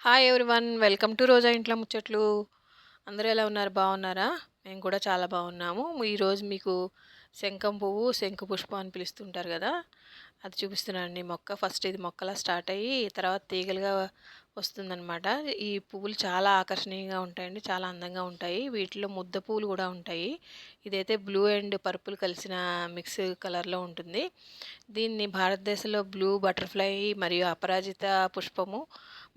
Hi everyone welcome to Roja ఇంట్లో ముచ్చట్లు అందరూ ఎలా ఉన్నారు? బాగున్నారా? మేము కూడా చాలా బాగున్నాము. ఈరోజు మీకు శంఖం పువ్వు శంఖు పుష్పం అని పిలుస్తుంటారు కదా? అది చూపిస్తున్నానండి మొక్క ఫస్ట్ ఇది మొక్కలా స్టార్ట్ అయ్యి తర్వాత తీగలుగా వస్తుందన్నమాట. ఈ పువ్వులు చాలా ఆకర్షణీయంగా ఉంటాయండి చాలా అందంగా ఉంటాయి. వీటిలో ముద్ద పువ్వులు కూడా ఉంటాయి. ఇదైతే బ్లూ అండ్ పర్పుల్ కలిసిన మిక్స్ కలర్లో ఉంటుంది. దీన్ని భారతదేశంలో బ్లూ బటర్ఫ్లై మరియు అపరాజిత పుష్పము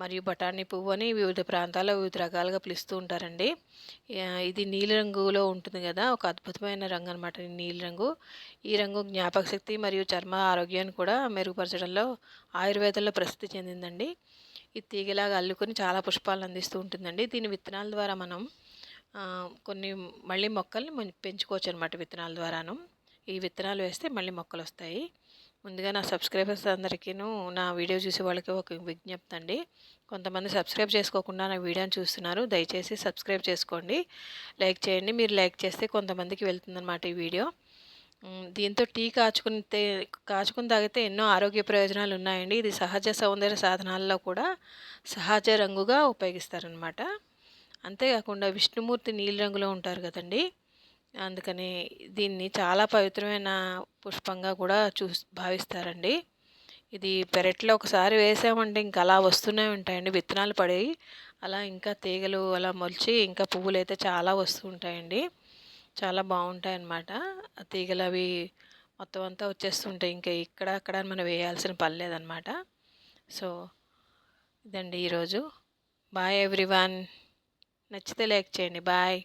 మరియు బఠానీ పువ్వు అని వివిధ ప్రాంతాల్లో వివిధ రకాలుగా పిలుస్తూ ఉంటారండి. ఇది నీలిరంగులో ఉంటుంది కదా ఒక అద్భుతమైన రంగు అనమాట నీలిరంగు ఈ రంగు జ్ఞాపక శక్తి మరియు చర్మ ఆరోగ్యాన్ని కూడా మెరుగుపరచడంలో ఆయుర్వేదంలో ప్రసిద్ధి చెందిందండి. ఇది తీగలాగా అల్లుకొని చాలా పుష్పాలను అందిస్తూ ఉంటుందండి. దీని విత్తనాల ద్వారా మనం కొన్ని మళ్ళీ మొక్కల్ని పెంచుకోవచ్చు అనమాట విత్తనాల ద్వారాను. ఈ విత్తనాలు వేస్తే మళ్ళీ మొక్కలు వస్తాయి ముందుగా నా సబ్స్క్రైబర్స్ అందరికీను నా వీడియో చూసే వాళ్ళకి ఒక విజ్ఞప్తి అండి. కొంతమంది సబ్స్క్రైబ్ చేసుకోకుండా నా వీడియోని చూస్తున్నారు. దయచేసి సబ్స్క్రైబ్ చేసుకోండి. లైక్ చేయండి. మీరు లైక్ చేస్తే కొంతమందికి వెళ్తుందన్నమాట ఈ వీడియో. దీంతో టీ కాచుకుంటే కాచుకుని తాగితే ఎన్నో ఆరోగ్య ప్రయోజనాలు ఉన్నాయండి. ఇది సహజ సౌందర్య సాధనాల్లో కూడా సహజ రంగుగా ఉపయోగిస్తారనమాట అంతేకాకుండా విష్ణుమూర్తి నీలి రంగులో ఉంటారు కదండీ. అందుకని దీన్ని చాలా పవిత్రమైన పుష్పంగా కూడా చూ భావిస్తారండి. ఇది పెరట్లో ఒకసారి వేసామంటే ఇంకా అలా వస్తూనే ఉంటాయండి. విత్తనాలు పడి అలా ఇంకా తీగలు అలా మొలిచి ఇంకా పువ్వులు అయితే చాలా వస్తూ ఉంటాయండి. చాలా బాగుంటాయి అన్నమాట ఆ తీగలు అవి మొత్తం అంతా వచ్చేస్తుంటాయి ఇంకా ఇక్కడ అక్కడ మనం వేయాల్సిన పని లేదనమాట సో ఇదండి ఈరోజు. Bye everyone. నచ్చితే లైక్ చేయండి. బాయ్.